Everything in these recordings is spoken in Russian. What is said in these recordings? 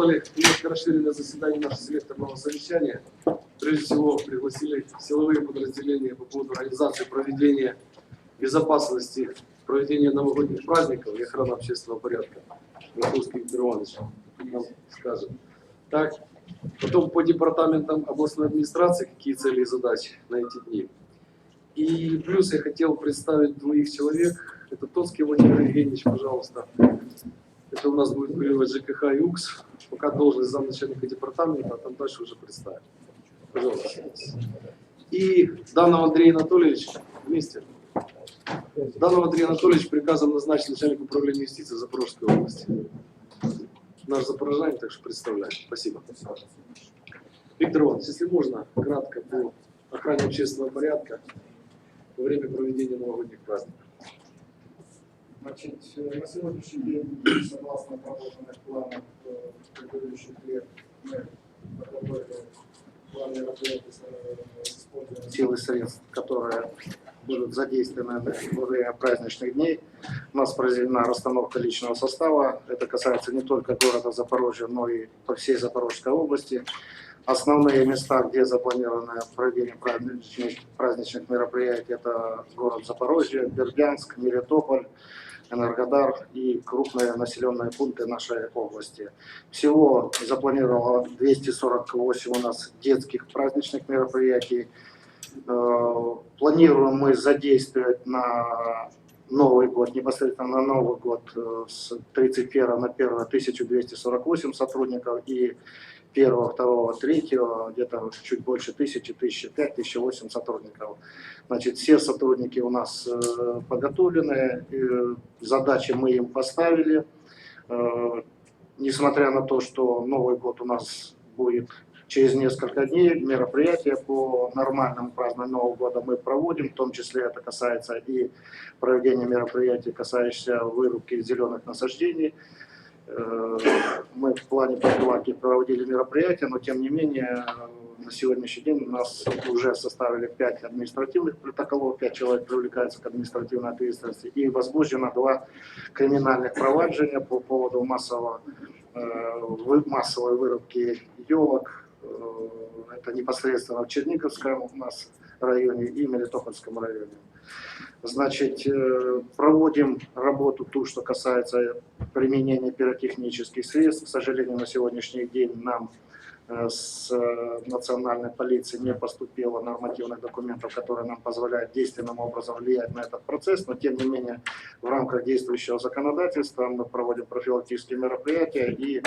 сделали немножко расширенное заседание нашего селекторного совещания. Прежде всего, пригласили силовые подразделения по поводу организации проведения безопасности проведения новогодних праздников и охраны общественного порядка. Михайловский Виктор Иванович нам скажет. Так, потом по департаментам областной администрации, какие цели и задачи на эти дни. И плюс я хотел представить двоих человек. Это Тоцкий Владимир Евгеньевич, пожалуйста. Это у нас будет курировать ЖКХ и УКС. Пока должность замначальника департамента, а там дальше уже представим. Пожалуйста. И Данов Андрей Анатольевич вместе. Данов Андрей Анатольевич приказом назначен начальник управления юстиции Запорожской области. Наш запорожанин, так что представляю. Спасибо. Виктор Иванович, если можно, кратко по охране общественного порядка во время проведения новогодних праздников. Значит, э, на сегодняшний день, согласно отработанных планов э, предыдущих лет, мы подготовили план мероприятий э, с использованием сил и средств, которые будут задействованы во время праздничных дней. У нас произведена расстановка личного состава. Это касается не только города Запорожья, но и по всей Запорожской области. Основные места, где запланировано проведение праздничных, праздничных мероприятий, это город Запорожье, Бердянск, Мелитополь, Энергодар и крупные населенные пункты нашей области. Всего запланировано 248 у нас детских праздничных мероприятий. Э, Планируем мы задействовать на Новый год, непосредственно на Новый год э, с 31 на 1 1248 сотрудников и 1, 2, 3 где-то чуть больше тысячи, тысячи пять, тысячи восемь сотрудников. Значит, все сотрудники у нас э, подготовлены, э, задачи мы им поставили. Э, Несмотря на то, что Новый год у нас будет через несколько дней, мероприятия по нормальному празднованию Нового года мы проводим, в том числе это касается и проведения мероприятий, касающихся вырубки зеленых насаждений. Э, Мы в плане профилактики проводили мероприятия, но тем не менее на сегодняшний день у нас уже составили 5 административных протоколов, 5 человек привлекаются к административной ответственности и возбуждено 2 криминальных проваджения по поводу массового, э, массовой вырубки елок. Э, Это непосредственно в Черниговском у нас районе и Мелитопольском районе. Значит, э, проводим работу ту, что касается применения пиротехнических средств. К сожалению, на сегодняшний день нам с э, национальной полиции не поступило нормативных документов, которые нам позволяют действенным образом влиять на этот процесс, но тем не менее в рамках действующего законодательства мы проводим профилактические мероприятия и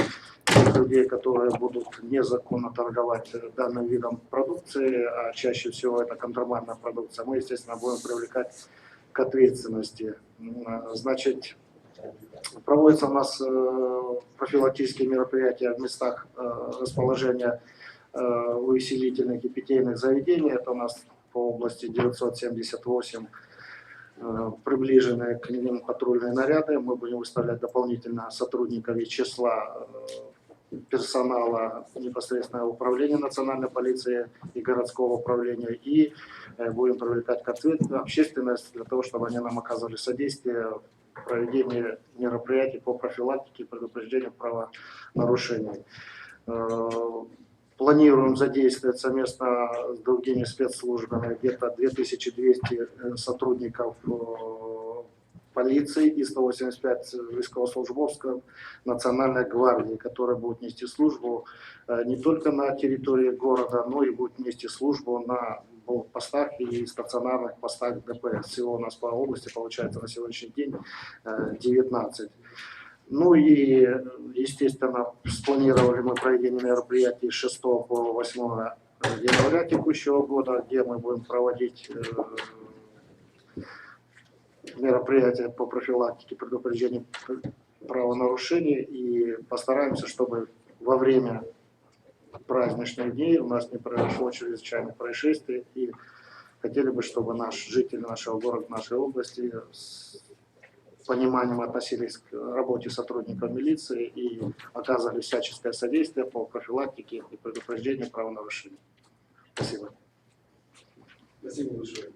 тех людей, которые будут незаконно торговать э, данным видом продукции, а чаще всего это контрабандная продукция, мы, естественно, будем привлекать к ответственности. Значит, проводятся у нас э, профилактические мероприятия в местах э, расположения э, увеселительных и питейных заведений. Это у нас по области 978 э, приближенные к ним патрульные наряды. Мы будем выставлять дополнительно сотрудников из числа э, персонала непосредственно управления национальной полиции и городского управления и э, будем привлекать к ответу общественность для того, чтобы они нам оказывали содействие в проведении мероприятий по профилактике и предупреждению правонарушений. Э, Планируем задействовать совместно с другими спецслужбами где-то 2200 э, сотрудников э, полиции и 185 військовослужбовцев Национальной гвардии, которые будут нести службу не только на территории города, но и будут нести службу на постах и стационарных постах ДПС. Всего у нас по области получается на сегодняшний день э, 19. Ну и, э, естественно, спланировали мы проведение мероприятий с 6 по 8 января текущего года, где мы будем проводить э, мероприятия по профилактике, предупреждению правонарушений и постараемся, чтобы во время праздничных дней у нас не произошло чрезвычайных происшествий и хотели бы, чтобы наш жители нашего города, нашей области с пониманием относились к работе сотрудников милиции и оказывали всяческое содействие по профилактике и предупреждению правонарушений. Спасибо. Спасибо большое.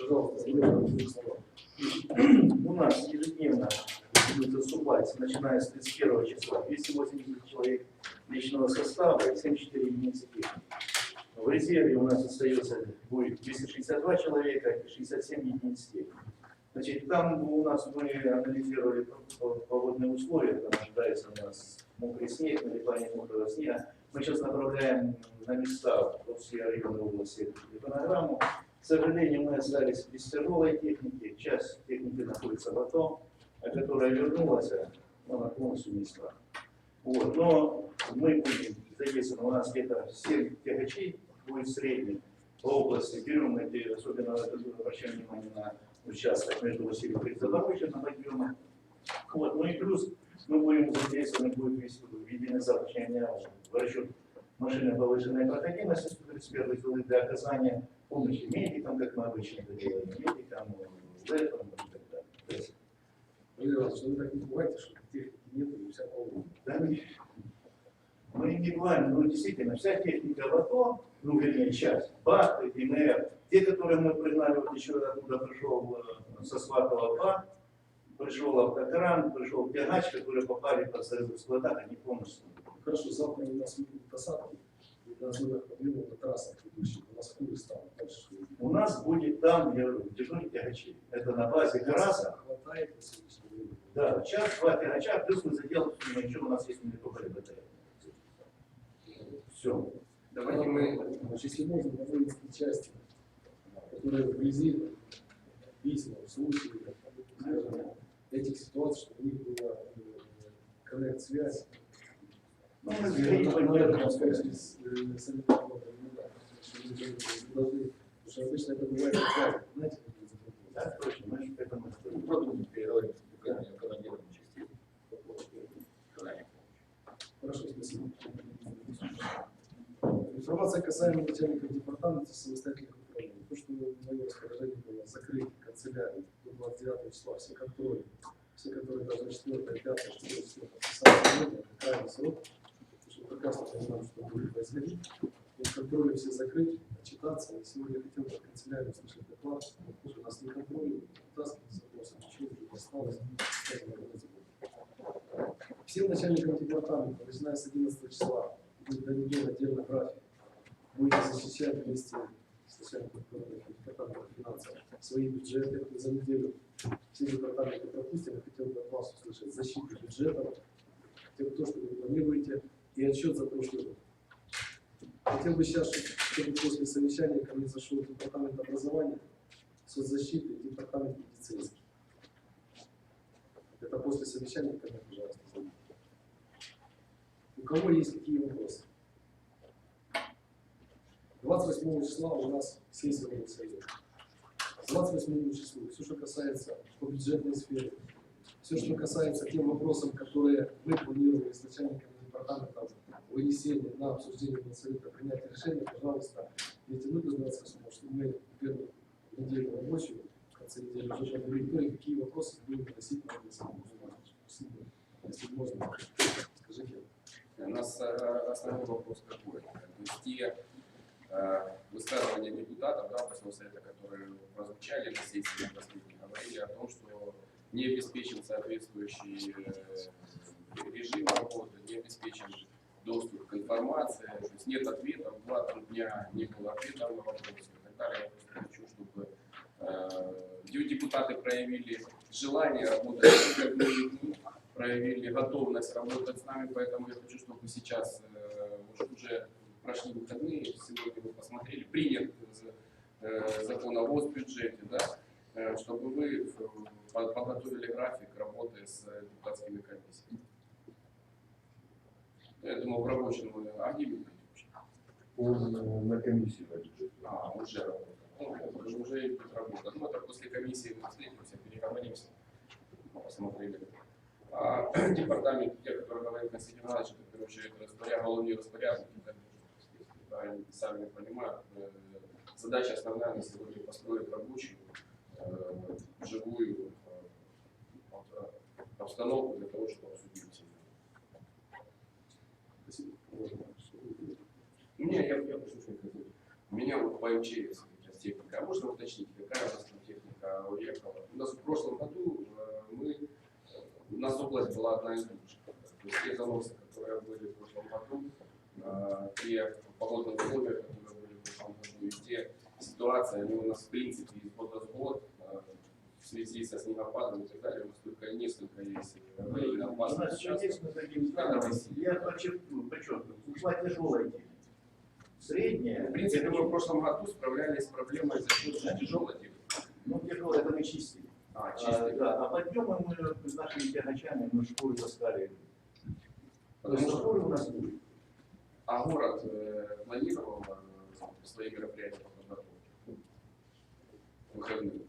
Пожалуйста. У нас ежедневно будет заступать, начиная с 31 числа. 280 человек личного состава и 74 единицы техники. В резерве у нас остается будет 262 человека и 67 единиц техники. Значит, там у нас мы анализировали по- погодные условия, там ожидается у нас мокрый снег, налипание мокрого снега. Мы сейчас направляем на места по всей районной области фонограмму. К сожалению, мы остались без тяжелой техники, часть техники находится в АТО, которая вернулась, она полностью не стала. Вот, но мы будем задействованы, у нас где-то 7 тягачей будет средний по области. Берем эти, особенно обращаем внимание на участок между Васильевым и Запорожьем, на подъемах. Вот, ну и плюс мы будем задействованы, будет завтрашнего дня в расчет машины повышенной проходимости 131 зоны для оказания помощи медикам, как мы обычно это делаем, медикам, и так далее. Иванович, ну так не пугайте, что техники нет и вся полная. да, мы- мы не говорим, ну действительно, вся техника в АТО, ну вернее часть, БАТ, ДНР, те, которые мы пригнали, вот еще оттуда пришел э, со Сватова БАТ, пришел автокран, пришел тягач, которые попали под в складах, они полностью. Хорошо, завтра у нас будут посадки. И на основных подъемах на трассах, ведущих в Москву и станут дальше. У нас будет там, я говорю, дежурить тягачи. Это на базе Краса. Хватает на сегодняшний. Да, час, два тягача, плюс мы заделаем, еще у нас есть только ЛБТ. Все. Давайте мы Значит, если можно, на воинские части, которые вблизи письма, в случае этих ситуаций, чтобы у них была э, коннект-связь. Ну, мы с, э, ну мы должны- потому что обычно это бывает знаете, как это запомнилось? Да, точно, мы же к этому командиром частей. Хорошо, спасибо. Информация касаемо начальников департамента самостоятельных управлений. То, что мое распоряжение было закрыть канцелярию до 29 числа, все контроли, все, которые даже 4, 5, 6, 7 подписали это крайний срок, потому что прекрасно понимаем, что будет происходить. И контроли все закрыть, отчитаться. И сегодня я хотел бы от канцелярии услышать доклад, потому что у нас не контроль, вытаскивать запросы, ничего забудем. Всем начальникам департамента, начиная с 11 числа, будет доведен отдельно график. Будете защищать вместе с начальником департамента финансов свои бюджеты за неделю. Все департаменты пропустим. Я хотел бы от вас услышать защиту бюджетов, то, что вы планируете, и отчет за прошлый год. Хотел бы сейчас, чтобы после совещания ко мне зашел департамент образования, соцзащиты и департамент медицинский. Это после совещания ко мне, пожалуйста. У кого есть какие вопросы? 28 числа у нас сессия в совет. С 28 числа все, что касается по бюджетной сфере, все, что касается тем вопросам, которые мы планировали с начальником департамента вынесения на обсуждение совета, принятие решения, пожалуйста, не тянуть до 28 чтобы мы первую неделю рабочую, подвели итоги, какие вопросы на голосование. Спасибо. Если можно, скажите. У нас э, основной вопрос какой? То есть те э, высказывания депутатов, да, областного совета, которые прозвучали на сессии последней, говорили о том, что не обеспечен соответствующий э, режим работы, не обеспечен доступ к информации, то есть нет ответов, два-три дня не было ответа на вопросы и так далее. Я просто хочу, депутаты проявили желание работать проявили готовность работать с нами, поэтому я хочу, чтобы сейчас э, уже, прошли выходные, сегодня вы посмотрели, принят э, закон о госбюджете, да, э, чтобы вы э, по- подготовили график работы с э, депутатскими комиссиями. Я думаю, в рабочем э, а на комиссии. А, уже работа. Ну, уже, уже идет работа. Ну, это после комиссии мы встретимся, переговоримся, посмотрели. А департамент, те, которые говорит Константин Иванович, это в первую очередь распоряд, головные распорядники, да, они сами понимают, э, задача основная на сегодня построить рабочую, э, живую э, обстановку для того, чтобы обсудить. Не, я, я хотел. У меня вот по МЧС техника. А можно уточнить, какая у нас там техника уехала? У нас в прошлом году э, мы, э, область была одна из лучших. То есть те заносы, которые были в прошлом году, э, те погодные условия, которые были в прошлом году, и те ситуации, они у нас в принципе из года в год э, в связи со снегопадом и так далее, у нас только несколько есть аварийных У нас мы таким знаем. Я подчеркну, подчеркну, ушла тяжелая техника. Средняя, В принципе, мы в прошлом году справлялись с проблемой за счет тяжелой техники. ну тяжелая, это мы чистили. А, А, чистый. да, а подъемы мы с нашими тягачами мы таскали. То есть Потому что шкуры у нас были. А город э, планировал э, свои мероприятия по подготовке? Выходные.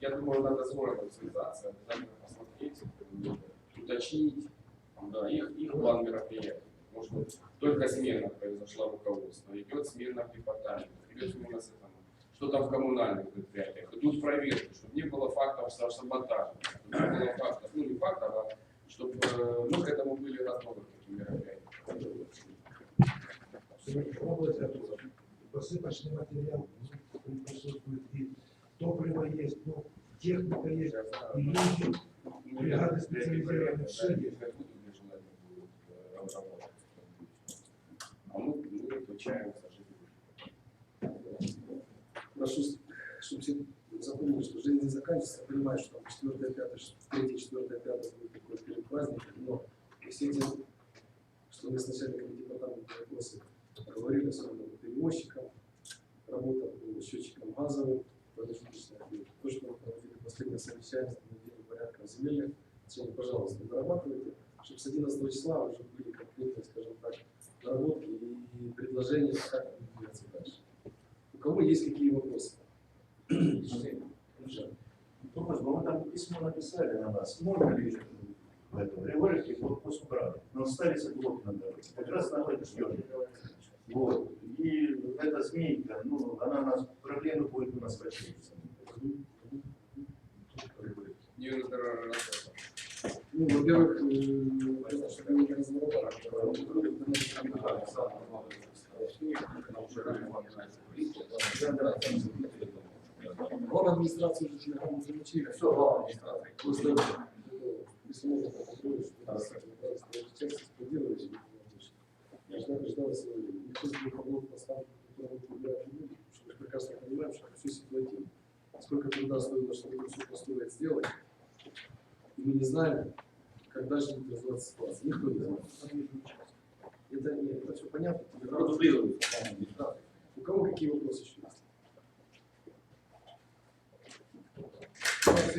Я думаю, надо с городом связаться, обязательно посмотреть, уточнить да, их, их план мероприятий. Может быть, только смена произошла руководство, идет смена в департаменте, идет смена с этого. Что там в коммунальных предприятиях? Идут проверки, чтобы не было фактов са- саботажа, чтобы не было фактов, ну не фактов, а чтобы э, мы к этому были готовы, к таким мероприятиям. область готова. Посыпочный материал ну, присутствует, и топливо есть, ну, техника есть, и люди, бригады специализированные, все есть. А мы, мы отвечаем за жизнь. Прошу, чтобы все запомнили, что жизнь не заканчивается, я понимаю, что там 4 5 3 4 5 будет такой перед праздником, но все эти, что мы с начальником департамента вопросы говорили, особенно по перевозчикам, работа по счетчикам газовым, то, что мы проводили последнее совещание на неделю порядка земельных, сегодня, пожалуйста, дорабатывайте, чтобы с 11 числа уже были конкретные, и предложения, как двигаться дальше. У кого есть какие вопросы? Ну, просьба, мы там письмо написали на нас. Можно ли в этом Григорьевке блокпост убрали? Но ставится блок на дороге. Как раз на это съемки. Вот. И эта змейка, ну, она нас, проблемы будет у нас надо Ну, во-первых, э, понятно, что это не разговор, а во-вторых, это Главная администрация уже телефон замучили. Все, можно, попробовать, что часть складировать. Я своего времени. Никто из них облог поставки, который мы понимаем, что все ситуативно. Сколько труда стоило, чтобы все построить, сделать, и мы не знаем, когда же будет развиваться ситуация. Никто не знает. Это, нет, это все понятно. Продублируется. Да. У кого какие вопросы еще есть?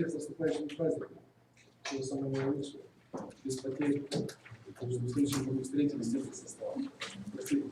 С наступающим праздником. Всего самого наилучшего. Без потерь. Чтобы в следующем году встретились с этим составом. Спасибо.